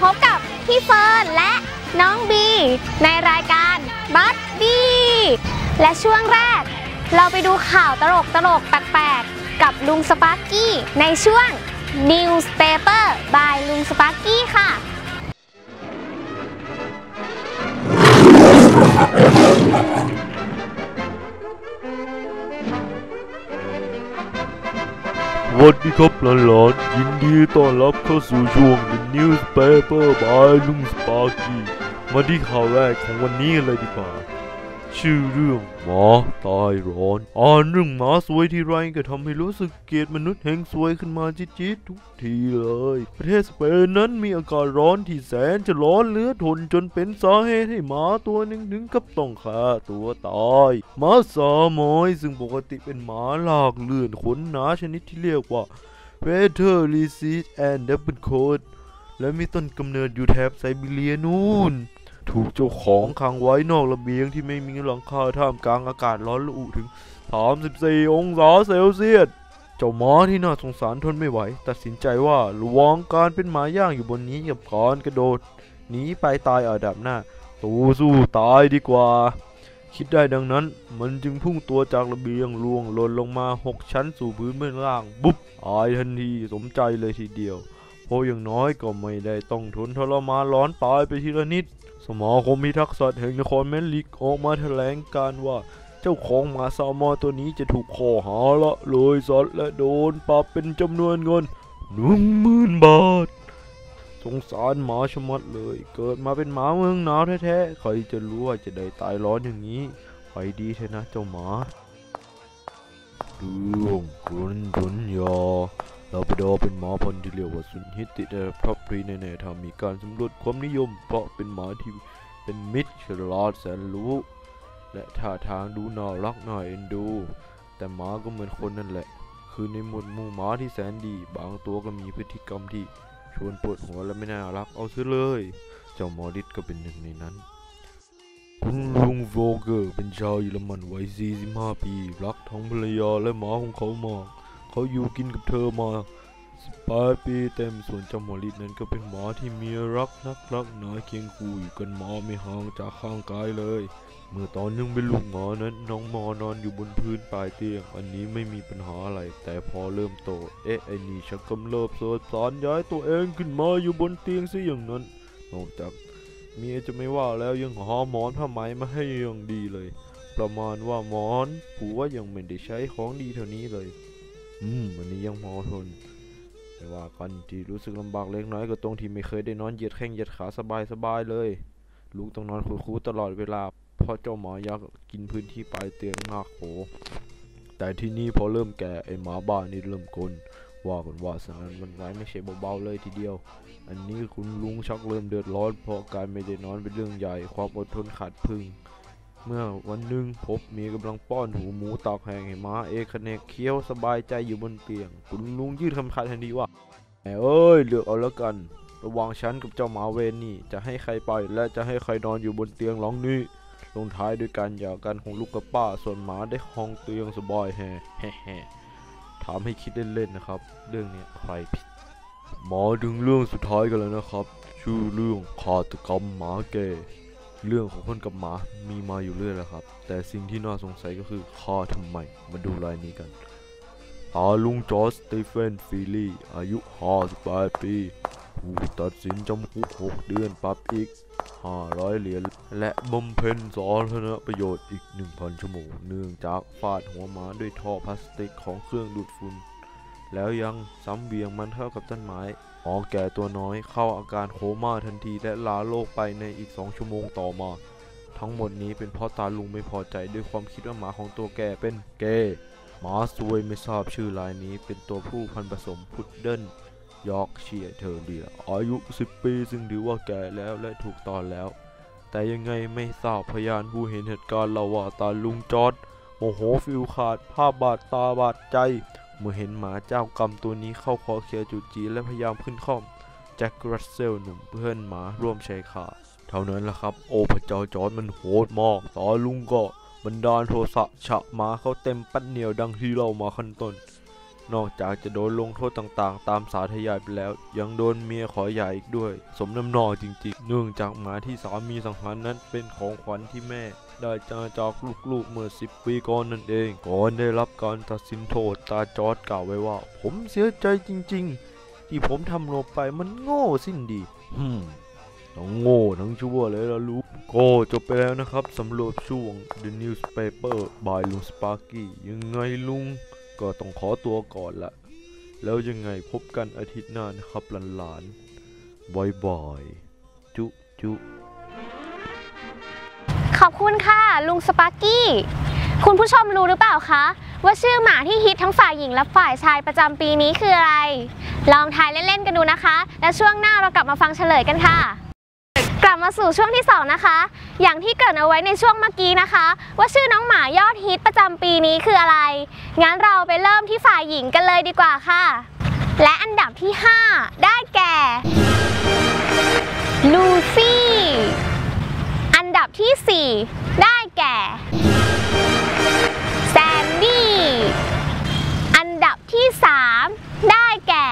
พบกับพี่เฟิร์นและน้องบี ในรายการบัตบี้และช่วงแรก เราไปดูข่าวตลกตลกแปลกๆ กับลุงสปาร์กกี้ในช่วง News Paper by ลุงสปาร์กกี้ค่ะ Ha! วัสดีครับหลานๆยินดีต้อนรับเข้าสู่ช่วง The Newspaper by ลุงสปาร์กี้มาที่ข่าวแรกของวันนี้เลยดีกว่า ชื่อเรื่องหมาตายร้อน อ่านเรื่องหมาสวยทีไรก็ทำให้รู้สึกเกลียดมนุษย์แห่งสวยขึ้นมาจี๊ดๆทุกทีเลย ประเทศสเปนนั้นมีอากาศร้อนที่แสนจะร้อนเหลือทนจนเป็นสาเหตุให้หมาตัวหนึ่งถึงกับต้องฆ่าตัวตายหมาสามอยซึ่งปกติเป็นหมาลากเลื่อนขนหนาชนิดที่เรียกว่าเวเทอร์ลีซีสแอนด์ดับเบิลโคดและมีต้นกำเนิดอยู่แถบไซบีเรียนู่น ถูกเจ้าของขังไว้นอกระเบียงที่ไม่มีหลังคาท่ามกลางอากาศร้อนระอุถึง 34 องศาเซลเซียส เจ้าหมาที่น่าสงสารทนไม่ไหว ตัดสินใจว่าระวังการเป็นหมาย่างอยู่บนนี้กับการกระโดดหนีไปตายอาดับหน้าตูสู้ตายดีกว่า คิดได้ดังนั้น มันจึงพุ่งตัวจากระเบียงล่วงหล่นลงมาหกชั้นสู่พื้นเบื้องล่าง บุ๊บตายทันทีสมใจเลยทีเดียว เพราะอย่างน้อยก็ไม่ได้ต้องทนทรมานร้อนตายไปทีละนิด สมาคมพิทักษ์สัตว์แห่งนครแมนลิกออกมาแถลงการว่าเจ้าของหมาซามอตัวนี้จะถูกข้อหาละเลยสัตว์และโดนปรับเป็นจำนวนเงินหนึ่งหมื่นบาท สงสารหมาชะมัดเลย เกิดมาเป็นหมาเมืองหนาวแท้ๆ ใครจะรู้ว่าจะได้ตายร้อนอย่างนี้ ไปดีเถอะนะเจ้าหมาเรื่องคุณทุนยอ เราไปดอเป็นหมาพันธุ์ที่เรียกว่าสุนฮิตติดอันดับท็อปรีแน่ๆถ้ามีการสำรวจความนิยม เพราะเป็นหมาที่เป็นมิตรฉลาดแสนรู้ และท่าทางดูน่ารักน่าเอ็นดู แต่หมาก็เหมือนคนนั่นแหละ คือในหมวดหมู่หมาที่แสนดี บางตัวก็มีพฤติกรรมที่ชวนปวดหัวและไม่น่ารักเอาซะเลย เจ้ามอดิดก็เป็นหนึ่งในนั้นคุณลุงโวเกอร์เป็นชาวเยอรมันวัย 45 ปี รักทั้งภรรยาและหมาของเขามาก เขาอยู่กินกับเธอมา18ปีเต็มส่วนเจ้าหมอลิดนั้นก็เป็นหมาที่มีรักนักรักหนาเคียงคู่อยู่กันหมาไม่ห่างจากข้างกายเลย เมื่อตอนยังเป็นลูกหมานั้นน้องหมอนอนอยู่บนพื้นปลายเตียง อันนี้ไม่มีปัญหาอะไร แต่พอเริ่มโต เอ๊ะไอ้นี่ชักกำเริบเสดสารย้ายตัวเองขึ้นมาอยู่บนเตียงซะอย่างนั้น นอกจากเมียจะไม่ว่าแล้วยังหาหมอนผ้าไหมมาให้อย่างดีเลย ประมาณว่าหมอนผัวยังไม่ได้ใช้ของดีเท่านี้เลย อืมอันนี้ยังพอทน แต่ว่ากันที่รู้สึกลำบากเล็กน้อยก็ตรงที่ไม่เคยได้นอนเหยียดแข้งเหยียดขาสบายสบายเลย ลูกต้องนอนคูๆตลอดเวลาเพราะเจ้าหมายักษ์กินพื้นที่ปลายเตียงมากโหแต่ที่นี่พอเริ่มแก่ไอหมาบ้านี่เริ่มกลว่ากันว่าสานมันร้ายไม่ใช่เบาๆเลยทีเดียว อันนี้คุณลุงชักเริ่มเดือดร้อนเพราะการไม่ได้นอนเป็นเรื่องใหญ่ ความอดทนขาดพึ่ง เมื่อวันหนึ่งพบเมียกำลังป้อนหูหมูตากแหงให้ม้าเอคเนกเคี้ยวสบายใจอยู่บนเตียง คุณลุงยื่นคำขาดทันทีว่าแหมเอ้ยเลือกเอาแล้วกัน ระว่างฉันกับเจ้าหมาเวนนี่ จะให้ใครไปและจะให้ใครนอนอยู่บนเตียงหลังนี้ลงท้ายด้วยการหย่ากันของลูกกับป้าส่วนหมาได้ห้องเตียงสบายแฮแฮ่แฮ่ถามให้คิดเล่นๆนะครับ เรื่องนี้ใครผิดหมาถึงเรื่องสุดท้ายกันแล้วนะครับ ชื่อเรื่องฆาตกรรมหมาแก่ เรื่องของคนกับหมามีมาอยู่เรื่อยแล้วครับ แต่สิ่งที่น่าสงสัยก็คือฆ่าทำไม มาดูรายนี้กันตาลุงจอสตีเฟนฟีลี่อายุ 58 ปีถูกตัดสินจำคุก 6 เดือนปรับอีก 500 เหรียญ และบำเพ็ญสาธารณประโยชน์อีก 1,000 ชั่วโมง เนื่องจากฟาดหัวหมาด้วยท่อพลาสติกของเครื่องดูดฝุ่นแล้วยังซ้ำเบียงมันเข้ากับต้นไม้ อแก่ตัวน้อยเข้าอาการโคม่าทันทีและลาโลกไปในอีก2ชั่วโมงต่อมา ทั้งหมดนี้เป็นเพราะตาลุงไม่พอใจด้วยความคิดว่าหมาของตัวแกเป็นเกย์หมาซวยไม่ทราบชื่อรายนี้เป็นตัวผู้พันผสมพุดเดิ้ลยอร์กเชียเทอร์เรียอายุ 10 ปีซึ่งถือว่าแก่แล้วและถูกตอนแล้ว แต่ยังไงไม่ทราบพยานผู้เห็นเหตุการณ์เล่าว่าตาลุงจอร์ดโมโหฟิลขาด ภาพบาดตาบาดใจ เมื่อเห็นหมาเจ้ากรรมตัวนี้เข้าคอเคลียจุดจีและพยายามขึ้นข้อมแจ็ครัสเซลหนุ่มเพื่อนหมาร่วมชายคาเท่านั้นแหละครับ โอ้พระเจ้าจอร์ดมันโหดมากตาลุงก็บันดาลโทสะฉะหมาเขาเต็มปัดเหนียวดังที่เรามาขั้นต้นนอกจากจะโดนลงโทษต่างๆ ตามสาธยายไปแล้ว ยังโดนเมียขอหย่าอีกด้วย สมน้ำนอจริงๆ เนื่องจากหมาที่สามีสังหารนั้นเป็นของขวัญที่แม่ ได้จากจากลูกๆเมื่อสิบปีก่อนนั่นเอง ก่อนได้รับการตัดสินโทษตาจอร์ดกล่าวไว้ว่า ผมเสียใจจริง ๆ ที่ผมทำลงไปมันโง่สิ้นดีฮึมทั้งโง่ทั้งชั่วเลยละลูกก็จบไปแล้วนะครับสำหรับช่วง The Newspaper by ลุงสปาร์กี้ยังไงลุงก็ต้องขอตัวก่อนละแล้วยังไงพบกันอาทิตย์หน้านะครับหลานๆบายบายจุจุ ขอบคุณค่ะ ลุงสปาร์กี้ คุณผู้ชมรู้หรือเปล่าคะ ว่าชื่อหมาที่ฮิตทั้งฝ่ายหญิงและฝ่ายชายประจำปีนี้คืออะไร ลองทายเล่นๆกันดูนะคะ และช่วงหน้าเรากลับมาฟังเฉลยกันค่ะ กลับมาสู่ช่วงที่ 2 นะคะ อย่างที่เกริดเอาไว้ในช่วงเมื่อกี้นะคะ ว่าชื่อน้องหมายอดฮิตประจำปีนี้คืออะไร งั้นเราไปเริ่มที่ฝ่ายหญิงกันเลยดีกว่าค่ะ และอันดับที่ 5 ได้แก่ลูซี่ บที่ 4 ได้แก่แซนดี้ อันดับที่ 3 ได้แก่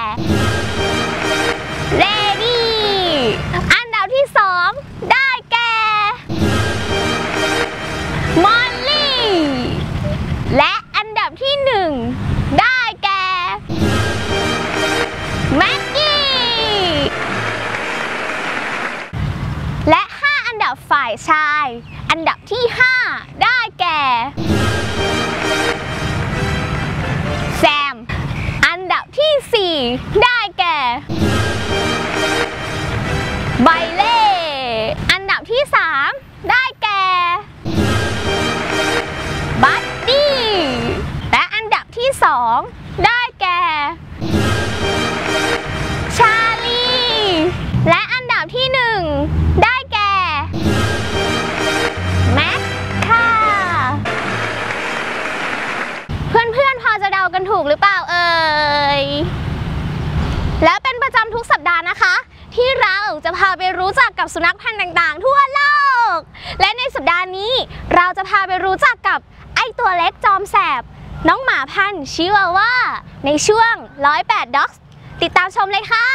ายชาย อันดับที่ 5 ได้แก่ แซม อันดับที่ 4 ได้แก่ไบ จำทุกสัปดาห์นะคะ ที่เราจะพาไปรู้จักกับสุนัขพันธุ์ต่างๆ ทั่วโลก และในสัปดาห์นี้เราจะพาไปรู้จักกับไอตัวเล็กจอมแสบ น้องหมาพันธุ์ชิวาว่า ในช่วง 108 Dogs ติดตามชมเลยค่ะ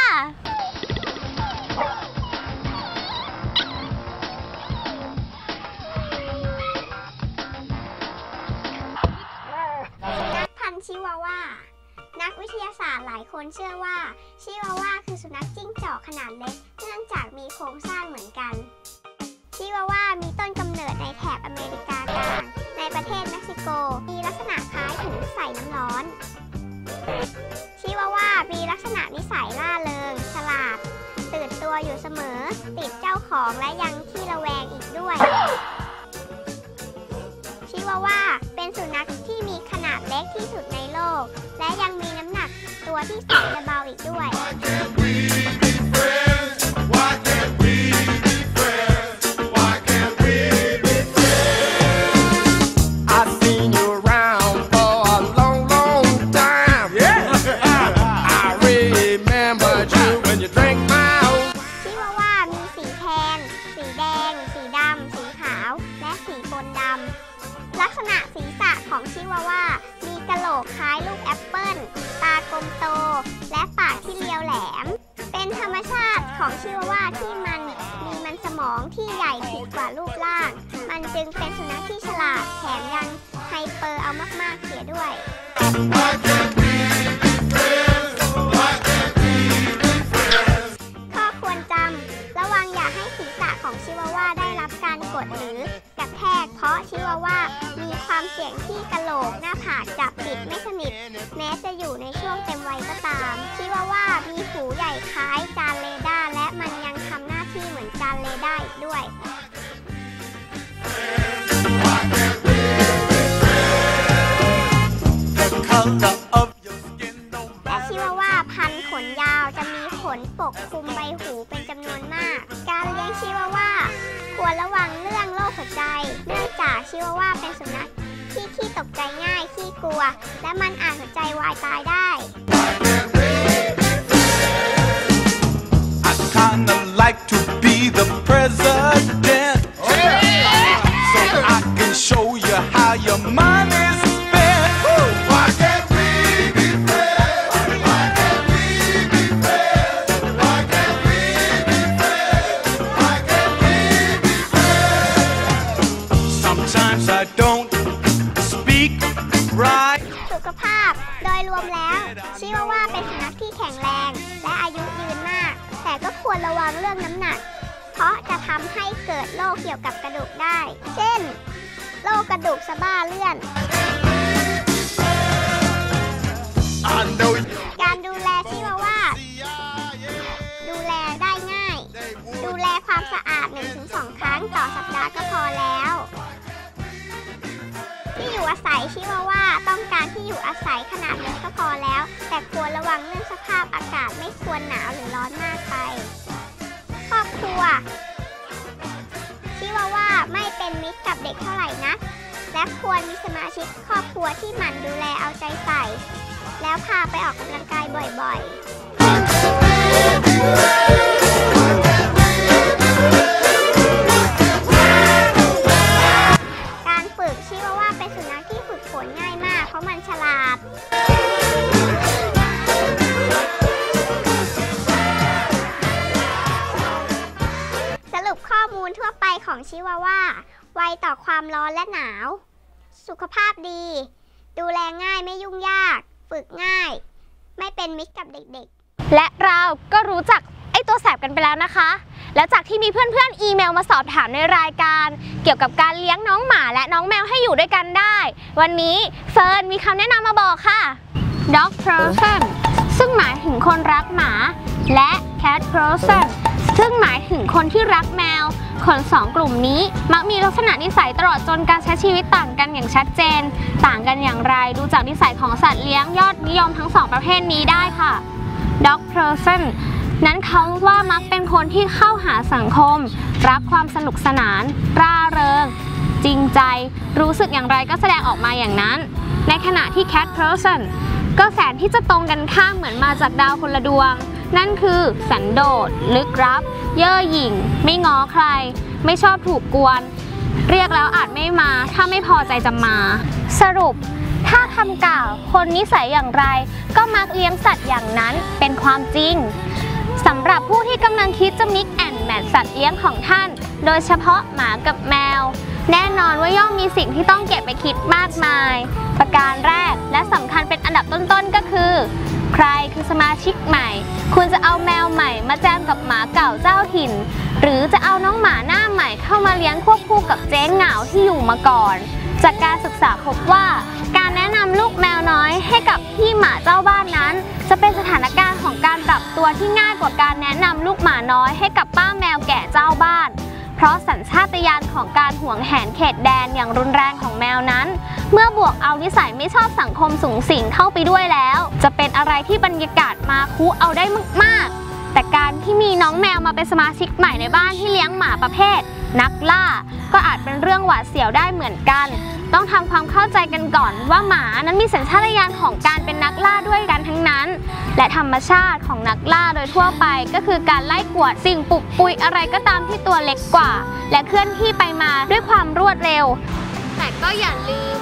พันชิวาว่า นักวิทยาศาสตร์หลายคนเชื่อว่า ชิวาว่าคือสุนัขจิ้งจอกขนาดเล็กเนื่องจากมีโครงสร้างเหมือนกัน ชิวาว่ามีต้นกำเนิดในแถบอเมริกากลาง ในประเทศเม็กซิโก มีลักษณะคล้ายถุงใส่น้ำร้อน ชิวาว่ามีลักษณะนิสัยล่าเริง ฉลาด ตื่นตัวอยู่เสมอ ติดเจ้าของและยังขี้ระแวงอีกด้วย ชิวาว่าเป็นสุนัขที่มี เล็กที่สุดในโลก และยังมีน้ำหนักตัวที่แสนจะเบาอีกด้วย ที่ใหญ่ผิดกว่ารูปร่าง มันจึงเป็นสุนัขที่ฉลาด แถมยังไฮเปอร์เอามากๆเสียด้วย ข้อควรจำ ระวังอย่าให้ศีรษะของชิวาว่าได้รับการกดหรือกระแทก เพราะชิวาว่ามีความเสี่ยงที่กระโหลกหน้าผากจะปิดไม่สนิท แม้จะอยู่ในช่วงเต็มวัยก็ตาม ชิวาว่ามีหูใหญ่คล้ายจานเละ และชิวาว่าพันธุ์ขนยาวจะมีขนปกคลุมใบหูเป็นจำนวนมาก การเลี้ยงชิวาว่าควรระวังเรื่องโรคหัวใจ เนื่องจากชิวาว่าเป็นสุนัขที่ขี้ตกใจง่ายขี้กลัว และมันอาจหัวใจวายตายได้ I kinda like to be the president. So I can show you how your money's spent. โดยรวมแล้วชิวาว่าเป็นสุนัขที่แข็งแรง และอายุยืนมาก แต่ก็ควรระวังเรื่องน้ำหนัก เพราะจะทำให้เกิดโรคเกี่ยวกับกระดูกได้ เช่นโรคกระดูกสะบ้าเลื่อน การดูแลชิวาว่า ดูแลได้ง่าย ดูแลความสะอาด 1-2 ครั้งต่อสัปดาห์ก็พอแล้ว ที่อยู่อาศัยชิวาว่าต้องการที่อยู่อาศัยขนาดเล็กก็พอแล้ว แต่ควรระวังเรื่องสภาพอากาศไม่ควรหนาวหรือร้อนมากไป ครอบครัวชิวาว่าไม่เป็นมิตรกับเด็กเท่าไหร่นักและควรมีสมาชิกครอบครัวที่หมั่นดูแลเอาใจใส่ แล้วพาไปออกกำลังกายบ่อยๆ ของชิวาว่า ไวต่อความร้อนและหนาว สุขภาพดี ดูแลง่ายไม่ยุ่งยาก ฝึกง่าย ไม่เป็นมิตรกับเด็กๆ และเราก็รู้จักไอ้ตัวแสบกันไปแล้วนะคะ แล้วจากที่มีเพื่อนๆ อีเมลมาสอบถามในรายการ เกี่ยวกับการเลี้ยงน้องหมาและน้องแมวให้อยู่ด้วยกันได้ วันนี้เฟิร์นมีคำแนะนำมาบอกค่ะ Dog person ซึ่งหมายถึงคนรักหมา และ Cat person ซึ่งหมายถึงคนที่รักแมว คนสองกลุ่มนี้มักมีลักษณะนิสัยตลอดจนการใช้ชีวิตต่างกันอย่างชัดเจน ต่างกันอย่างไรดูจากนิสัยของสัตว์เลี้ยงยอดนิยมทั้งสองประเภทนี้ได้ค่ะ Dog person นั้นเขาว่ามักเป็นคนที่เข้าหาสังคม รักความสนุกสนาน ร่าเริง จริงใจ รู้สึกอย่างไรก็แสดงออกมาอย่างนั้น ในขณะที่ cat person ก็แสนที่จะตรงกันข้ามเหมือนมาจากดาวคนละดวง นั่นคือสันโดษ ลึกลับ เย่อหยิ่ง ไม่ง้อใคร ไม่ชอบถูกกวน เรียกแล้วอาจไม่มา ถ้าไม่พอใจจะมา สรุป ถ้าคำกล่าว คนนิสัยอย่างไร ก็มักเลี้ยงสัตว์อย่างนั้นเป็นความจริงสำหรับผู้ที่กำลังคิดจะมิกแอนแมทสัตว์เลี้ยงของท่าน โดยเฉพาะหมากับแมว แน่นอนว่าย่อมมีสิ่งที่ต้องเก็บไปคิดมากมาย ประการแรกและสำคัญเป็นอันดับต้นๆก็คือ ใครคือสมาชิกใหม่ คุณจะเอาแมวใหม่ มาแจมกับหมาเก่าเจ้าถิ่น หรือจะเอาน้องหมาหน้าใหม่เข้ามาเลี้ยงควบคู่กับเจ๊งเหงาที่อยู่มาก่อน จากการศึกษาพบว่าการแนะนำลูกแมวน้อยให้กับพี่หมาเจ้าบ้านนั้น จะเป็นสถานการณ์ของการปรับตัวที่ง่ายกว่าการแนะนำลูกหมาน้อยให้กับป้าแมวแก่เจ้าบ้าน ราะสัญชาตญาณของการห่วงแหนเขตแดนอย่างรุนแรงของแมวนั้น เมื่อบวกเอานิสัยไม่ชอบสังคมสูงสิงเข้าไปด้วยแล้ว จะเป็นอะไรที่บรรยากาศมาคุเอาได้มากๆ แต่การที่มีน้องแมวมาเป็นสมาชิกใหม่ในบ้านที่เลี้ยงหมาประเภท นักล่า ก็อาจเป็นเรื่องหวาดเสียวได้เหมือนกัน ต้องทำความเข้าใจกันก่อนว่าหมานั้นมีสัญชาตญาณของการเป็นนักล่าด้วยกันทั้งนั้น และธรรมชาติของนักล่าโดยทั่วไป ก็คือการไล่กวดสิ่งปลุกปุยอะไรก็ตามที่ตัวเล็กกว่า และเคลื่อนที่ไปมาด้วยความรวดเร็ว แต่ก็อย่าลืม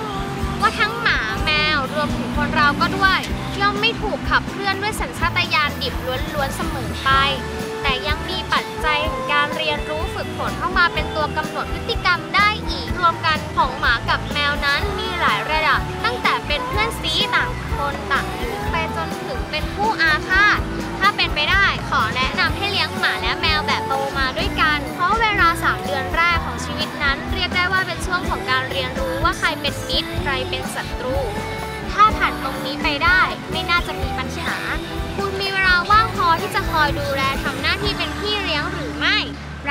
ว่าทั้งหมาแมวรวมถึงคนเราก็ด้วย ย่อมไม่ถูกขับเคลื่อนด้วยสัญชาตญาณดิบล้วนๆเสมอไป ยังมีปัจจัยของการเรียนรู้ฝึกฝนเข้ามาเป็นตัวกำหนดพฤติกรรมได้อีก รวมกันของหมากับแมวนั้นมีหลายระดับ ตั้งแต่เป็นเพื่อนซีต่างคนต่างอยู่ไปจนถึงเป็นผู้อาฆาตถ้าเป็นไปได้ขอแนะนำให้เลี้ยงหมาและแมวแบบโตมาด้วยกัน เพราะเวลา 3 เดือนแรกของชีวิตนั้น เรียกได้ว่าเป็นช่วงของการเรียนรู้ว่าใครเป็นมิตรใครเป็นศัตรู ถ้าผ่านตรงนี้ไปได้ไม่น่าจะมีปัญหา คุณมีเวลาว่างพอที่จะคอยดูแลทำ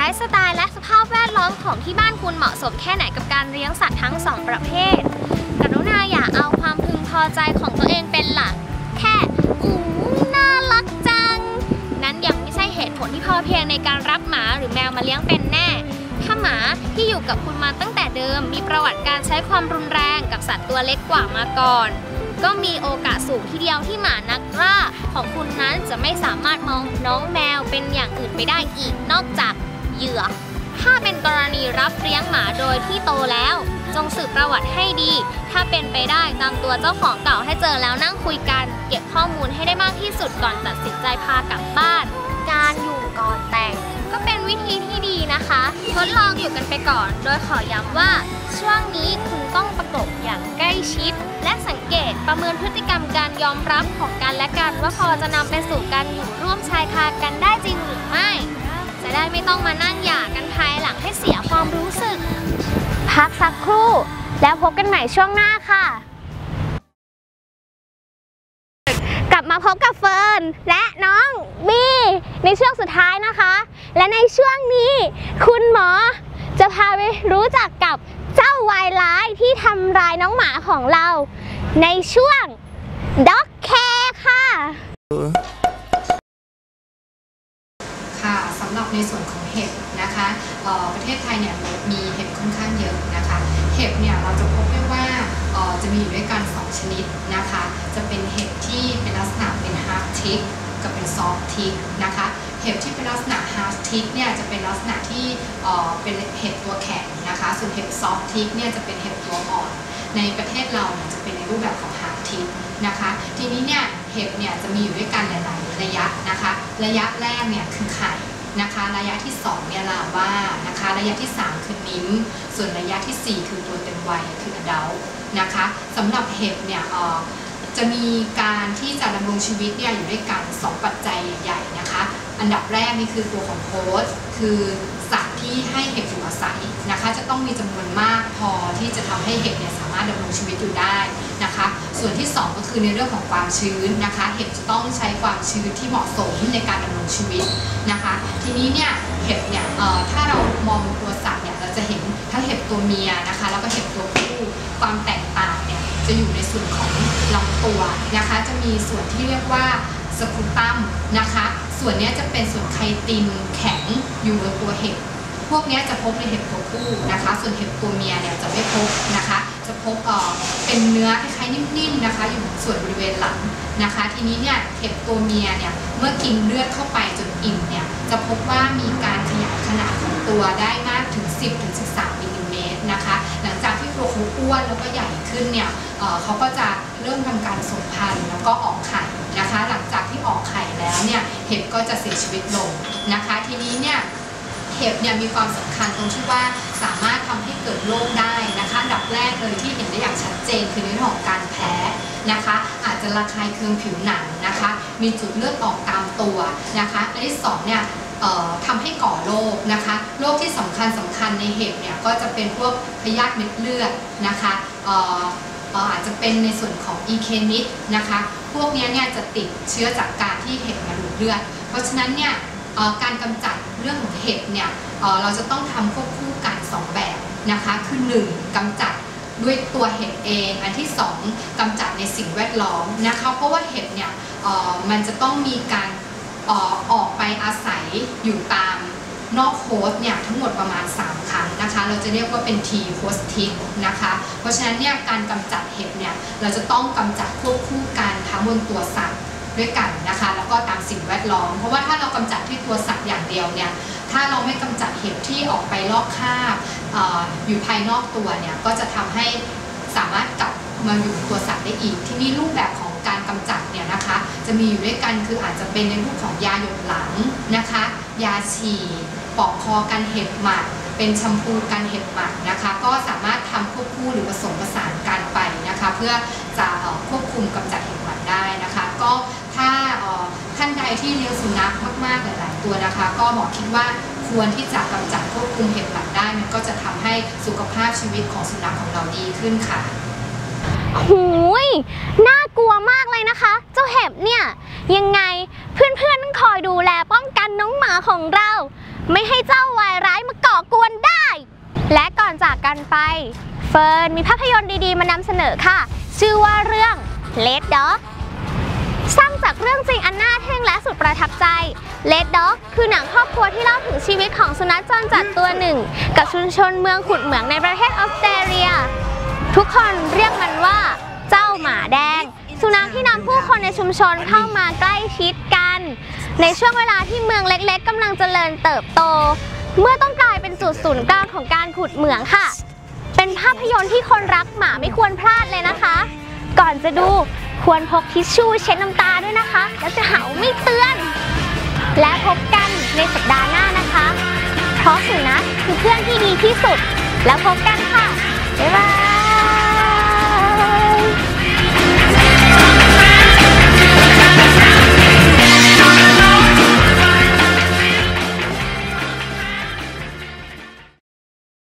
ไลฟ์สไตล์และสภาพแวดล้อมของที่บ้านคุณเหมาะสมแค่ไหนกับการเลี้ยงสัตว์ทั้งสองประเภท กรุณาอย่าเอาความพึงพอใจของตัวเองเป็นหลัก แค่อู้น่ารักจัง นั้นยังไม่ใช่เหตุผลที่พอเพียงในการรับหมาหรือแมวมาเลี้ยงเป็นแน่ ถ้าหมาที่อยู่กับคุณมาตั้งแต่เดิม มีประวัติการใช้ความรุนแรงกับสัตว์ตัวเล็กกว่ามาก่อนก็มีโอกาสสูงทีเดียวที่หมานักล่าของคุณนั้นจะไม่สามารถมองน้องแมวเป็นอย่างอื่นไปได้อีกนอกจาก เหยื่อ ถ้าเป็นกรณีรับเลี้ยงหมาโดยที่โตแล้ว จงสืบประวัติให้ดี ถ้าเป็นไปได้ตามตัวเจ้าของเก่าให้เจอแล้วนั่งคุยกัน เก็บข้อมูลให้ได้มากที่สุดก่อนตัดสินใจพากลับบ้าน การอยู่ก่อนแต่ง ก็เป็นวิธีที่ดีนะคะทดลองอยู่กันไปก่อน โดยขอย้ำว่า ช่วงนี้คุณต้องประกบอย่างใกล้ชิด และสังเกตประเมินพฤติกรรมการยอมรับของกันและกันว่าพอจะนำไปสู่การอยู่ร่วมชายคากันได้จริงหรือไม่ จะได้ไม่ต้องมานั่งหย่ากันภายหลังให้เสียความรู้สึก พักสักครู่ แล้วพบกันใหม่ช่วงหน้าค่ะ กลับมาพบกับเฟิร์นและน้องบีในช่วงสุดท้ายนะคะ และในช่วงนี้คุณหมอจะพาไปรู้จักกับเจ้าวายร้ายที่ทำร้ายน้องหมาของเรา ในช่วงด็อกแคร์ค่ะ ประเทศไทยเนี่ยมีเห็บค่อนข้างเยอะนะคะ เห็บเนี่ยเราจะพบได้ว่าจะมีอยู่ด้วยกัน 2 ชนิดนะคะ จะเป็นเห็บที่เป็นลักษณะเป็น hard tick กับเป็น soft tick นะคะ เห็บที่เป็นลักษณะ hard tick เนี่ยจะเป็นลักษณะที่เอ่อเป็นเห็บตัวแข็งนะคะ ส่วนเห็บ soft tick เนี่ยจะเป็นเห็บตัวอ่อน ในประเทศเราเนี่ยจะเป็นในรูปแบบของ hard tick นะคะ ทีนี้เนี่ยเห็บเนี่ยจะมีอยู่ด้วยกันหลาย ๆ ระยะนะคะ ระยะแรกเนี่ยคือไข่ นะคะ ระยะที่2เนี่ยลาว่านะคะ ระยะที่ 3 คือนิ้ม ส่วนระยะทีสี่ 4 คือตัวเต็มวัยคืออดัลนะคะสำหรับเห็บเนี่ยจะมีการที่จะดำรงชีวิตเนี่ยอยู่ด้วยกัน 2 ปัจจัยใหญ่ๆนะคะ อันดับแรกนี่คือตัวของโฮสคือสัตว์ที่ให้เห็บอยู่อาศัยนะคะ จะต้องมีจำนวนมากพอที่จะทำให้เห็บเนี่ยสามารถดำรงชีวิตอยู่ได้ นะคะ ส่วนที่ 2 ก็คือในเรื่องของความชื้นนะคะ เห็บจะต้องใช้ความชื้นที่เหมาะสมในการดำรงชีวิตนะคะ ทีนี้เนี่ยเห็บเนี่ยถ้าเรามองตัวสัตว์เนี่ยเราจะเห็นทั้งเห็บตัวเมียนะคะ แล้วก็เห็บตัวผู้ความแตกต่างเนี่ยจะอยู่ในส่วนของลำตัวนะคะ จะมีส่วนที่เรียกว่าสคูตัมนะคะ ส่วนนี้จะเป็นส่วนไคตินแข็งอยู่บนตัวเห็บพวกนี้จะพบในเห็บตัวผู้นะคะ ส่วนเห็บตัวเมียเนี่ยจะไม่พบนะคะ จะพบเอ่อเป็นเนื้อคล้ายๆนิ่มๆนะคะ อยู่ส่วนบริเวณหลังนะคะ ทีนี้เนี่ยเห็บตัวเมียเนี่ยเมื่อกินเลือดเข้าไปจนอิ่มเนี่ยจะพบว่ามีการขยายขนาดของตัวได้มากถึง 10ถึง13มิลลิเมตรนะคะ หลังจากที่ตัวเขาอ้วนแล้วก็ใหญ่ขึ้นเนี่ยเขาก็จะเริ่มทำการสมพันธุ์แล้วก็ออกไข่นะคะ หลังจากที่ออกไข่แล้วเนี่ยเห็บก็จะเสียชีวิตลงนะคะ ทีนี้เนี่ย เห็บเนี่ยมีความสำคัญตรงที่ว่าสามารถทำให้เกิดโรคได้นะคะดับแรกเลยที่เห็นได้อย่างชัดเจนคือในเรื่องของการแพ้นะคะ อาจจะระคายเคืองผิวหนังนะคะ มีจุดเลือดออกตามตัวนะคะอันที่สองเนี่ยทำให้ก่อโรคนะคะโรคที่สำคัญสำคัญในเห็บเนี่ยก็จะเป็นพวกพยาธิเม็ดเลือดนะคะอาจจะเป็นในส่วนของอีเคนิสนะคะ พวกเนี้ยเนี่ยจะติดเชื้อจากการที่เห็บมาดูดเลือด เพราะฉะนั้นเนี่ยการกำจัด เรื่องของเห็บเนี่ยเเราจะต้องทำควบคู่กัน 2 แบบนะคะคือ 1. กำจัดด้วยตัวเห็บเอง อันที่ 2กำจัดในสิ่งแวดล้อมนะคะเพราะว่าเห็บเนี่ยมันจะต้องมีการออกไปอาศัยอยู่ตามนอกโฮสเนี่ยทั้งหมดประมาณ 3 ครั้งนะคะ เราจะเรียกว่าเป็น T host tick นะคะ เพราะฉะนั้นเนี่ยการกำจัดเห็บเนี่ยเราจะต้องกำจัดควบคู่กันทั้งบนตัวสัตว์ ด้วยกันนะคะ แล้วก็ตามสิ่งแวดล้อม เพราะว่าถ้าเรากำจัดที่ตัวสัตว์อย่างเดียวเนี่ยถ้าเราไม่กำจัดเห็บที่ออกไปลอกคราบออยู่ภายนอกตัวเนี่ยก็จะทำให้สามารถกลับมาอยู่ตัวสัตว์ได้อีก ที่นี่รูปแบบของการกำจัดเนี่ยนะคะ จะมีอยู่ด้วยกันคืออาจจะเป็นในรูปของยาหยดหลังนะคะ ยาฉี่ปอกคอกันเห็บหมัดเป็นแชมพูกันเห็บหมัดนะคะ ก็สามารถทำควบคู่หรือผสมผสานกันไปนะคะ เพื่อจะควบคุมกำจัดเห็บหมัดได้นะคะ ก็ถ้าท่านใดที่เลี้ยงสุนัขมากๆหลายๆตัวนะคะ ก็หมอคิดว่าควรที่จะกำจัดควบคุมเห็บหมัดได้ มันก็จะทำให้สุขภาพชีวิตของสุนัขของเราดีขึ้นค่ะหูยน่ากลัวมากเลยนะคะ เจ้าเห็บเนี่ยยังไงเพื่อนๆต้องคอยดูแลป้องกันน้องหมาของเรา ไม่ให้เจ้าวายร้ายมาก่อกวนได้ และก่อนจากกันไป เฟิร์นมีภาพยนตร์ดีๆ มานำเสนอค่ะ ชื่อว่าเรื่อง Let Dog สร้างจากเรื่องจริงอันน่าทึ่งและสุดประทับใจ Let Dog คือหนังครอบครัวที่เล่าถึงชีวิตของสุนัขจรจัดตัวหนึ่ง กับชุมชนเมืองขุดเหมืองในประเทศออสเตรเลีย ทุกคนเรียกมันว่า เจ้าหมาแดง สุนัขที่นำผู้คนในชุมชนเข้ามาใกล้ชิดกัน ในช่วงเวลาที่เมืองเล็กๆกำลังเจริญเติบโต เมื่อต้องกลายเป็นจุดศูนย์กลางของการขุดเหมืองค่ะ เป็นภาพยนตร์ที่คนรักหมาไม่ควรพลาดเลยนะคะ ก่อนจะดู ควรพกทิชชู่เช็ดน้ำตาด้วยนะคะ แล้วจะหาไม่เตือน และพบกันในสัปดาห์หน้านะคะ เพราะสุนัขคือเพื่อนที่ดีที่สุด แล้วพบกันค่ะ บ๊ายบาย